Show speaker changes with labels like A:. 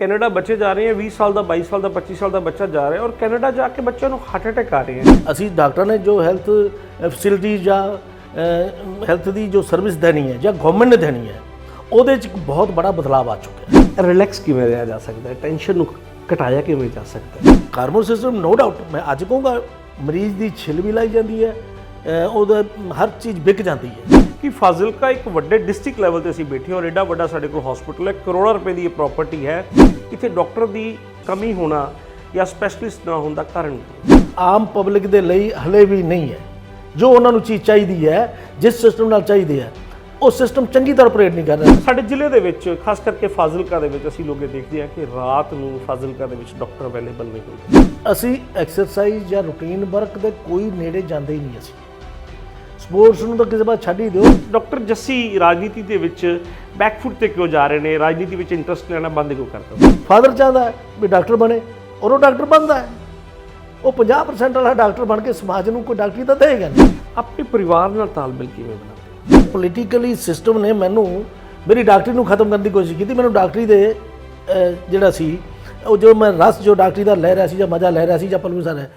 A: Canada ਬੱਚੇ ਜਾ ਰਹੇ ਹੈ 20 ਸਾਲ ਦਾ 22 ਸਾਲ ਦਾ 25 ਸਾਲ ਦਾ ਬੱਚਾ ਜਾ ਰਿਹਾ ਔਰ ਕੈਨੇਡਾ ਜਾ ਕੇ ਬੱਚਿਆਂ ਨੂੰ ਹਾਰਟ ਅਟੈਕ ਆ ਰਹੇ ਹੈ।
B: ਅਸੀਂ ਡਾਕਟਰ ਨੇ ਜੋ ਹੈਲਥ ਫੈਸਿਲਿਟੀ ਜਾਂ ਹੈਲਥ ਦੀ ਜੋ ਸਰਵਿਸ ਦੇਣੀ ਹੈ ਜਾਂ ਗਵਰਨਮੈਂਟ ਨੇ ਦੇਣੀ ਹੈ ਉਹਦੇ 'ਚ ਇੱਕ ਬਹੁਤ ਬੜਾ ਬਦਲਾਅ ਆ ਚੁੱਕਿਆ ਹੈ।
A: ਰਿਲੈਕਸ ਕਿਵੇਂ ਰਿਹਾ ਜਾ ਸਕਦਾ ਹੈ? ਟੈਨਸ਼ਨ ਨੂੰ ਘਟਾਇਆ ਕਿਵੇਂ ਜਾ ਸਕਦਾ ਹੈ?
B: ਹਾਰਮੋਨ ਸਿਸਟਮ ਨੋ ਡਾਊਟ ਮੈਂ ਅੱਜ ਕਹੂੰਗਾ ਮਰੀਜ਼ ਦੀ ਛਿਲ ਵੀ ਲਾਈ ਜਾਂਦੀ ਹੈ ਉਹਦਾ ਹਰ ਚੀਜ਼ ਵਿਕ ਜਾਂਦੀ ਹੈ।
A: ਕਿ ਫਾਜ਼ਿਲਕਾ ਇੱਕ ਵੱਡੇ ਡਿਸਟ੍ਰਿਕਟ ਲੈਵਲ ਤੇ ਅਸੀਂ ਬੈਠੇ ਹਾਂ ਔਰ ਐਡਾ ਵੱਡਾ ਸਾਡੇ ਕੋਲ ਹਸਪੀਟਲ ਹੈ ਕਰੋੜਾਂ ਰੁਪਏ ਦੀ ਇਹ ਪ੍ਰਾਪਰਟੀ ਹੈ। ਇੱਥੇ ਡਾਕਟਰ ਦੀ ਕਮੀ ਹੋਣਾ ਜਾਂ ਸਪੈਸ਼ਲਿਸਟ ਨਾ ਹੋਣ ਦਾ ਕਾਰਨ
B: ਆਮ ਪਬਲਿਕ ਦੇ ਲਈ ਹਲੇ ਵੀ ਨਹੀਂ ਹੈ। ਜੋ ਉਹਨਾਂ ਨੂੰ ਚੀਜ਼ ਚਾਹੀਦੀ ਹੈ ਜਿਸ ਸਿਸਟਮ ਨਾਲ ਚਾਹੀਦੀ ਹੈ ਉਹ ਸਿਸਟਮ ਚੰਗੀ ਤਰ੍ਹਾਂ ਆਪਰੇਟ ਨਹੀਂ ਕਰ ਰਿਹਾ।
A: ਸਾਡੇ ਜ਼ਿਲ੍ਹੇ ਦੇ ਵਿੱਚ ਖਾਸ ਕਰਕੇ ਫਾਜ਼ਿਲਕਾ ਦੇ ਵਿੱਚ ਅਸੀਂ ਲੋਕ ਇਹ ਦੇਖਦੇ ਹਾਂ ਕਿ ਰਾਤ ਨੂੰ ਫਾਜ਼ਿਲਕਾ ਦੇ ਵਿੱਚ ਡਾਕਟਰ ਅਵੇਲੇਬਲ ਨਹੀਂ ਹੁੰਦੇ।
B: ਅਸੀਂ ਐਕਸਰਸਾਈਜ਼ ਜਾਂ ਰੂਟੀਨ ਵਰਕ ਦੇ ਕੋਈ ਨੇੜੇ ਜਾਂਦੇ ਹੀ ਨਹੀਂ ਅਸੀਂ। ਸਪੋਰਟਸ ਨੂੰ ਤਾਂ ਕਿਸੇ ਬਾਤ ਛੱਡ ਹੀ ਦਿਓ।
A: ਡਾਕਟਰ ਜੱਸੀ ਰਾਜਨੀਤੀ ਦੇ ਵਿੱਚ ਬੈਕਫੁੱਟ ਤੇ ਕਿਉਂ ਜਾ ਰਹੇ ਨੇ? ਰਾਜਨੀਤੀ ਵਿੱਚ ਇੰਟਰਸਟ ਲੈਣਾ ਬੰਦ ਕਿਉਂ ਕਰਤਾ?
B: ਫਾਦਰ ਚਾਹੁੰਦਾ ਹੈ ਵੀ ਡਾਕਟਰ ਬਣੇ ਔਰ ਉਹ ਡਾਕਟਰ ਬਣਦਾ ਹੈ। ਉਹ 50% ਵਾਲਾ ਡਾਕਟਰ ਬਣ ਕੇ ਸਮਾਜ ਨੂੰ ਕੋਈ ਡਾਕਟਰੀ ਤਾਂ ਦੇਗਾ ਨਹੀਂ।
A: ਆਪਣੇ ਪਰਿਵਾਰ ਨਾਲ ਤਾਲਮੇਲ ਕਿਵੇਂ ਬਣਾਉਂਦੇ?
B: ਪੋਲੀਟੀਕਲੀ ਸਿਸਟਮ ਨੇ ਮੈਨੂੰ ਮੇਰੀ ਡਾਕਟਰੀ ਨੂੰ ਖਤਮ ਕਰਨ ਦੀ ਕੋਸ਼ਿਸ਼ ਕੀਤੀ। ਮੈਨੂੰ ਡਾਕਟਰੀ ਦੇ ਜਿਹੜਾ ਸੀ ਉਹ ਜੋ ਮੈਂ ਰਸ ਜੋ ਡਾਕਟਰੀ ਦਾ ਲੈ ਰਿਹਾ ਸੀ ਜਾਂ ਮਜ਼ਾ ਲੈ ਰਿਹਾ ਸੀ ਜਾਂ ਪਲਵੀ ਸਰ ਹੈ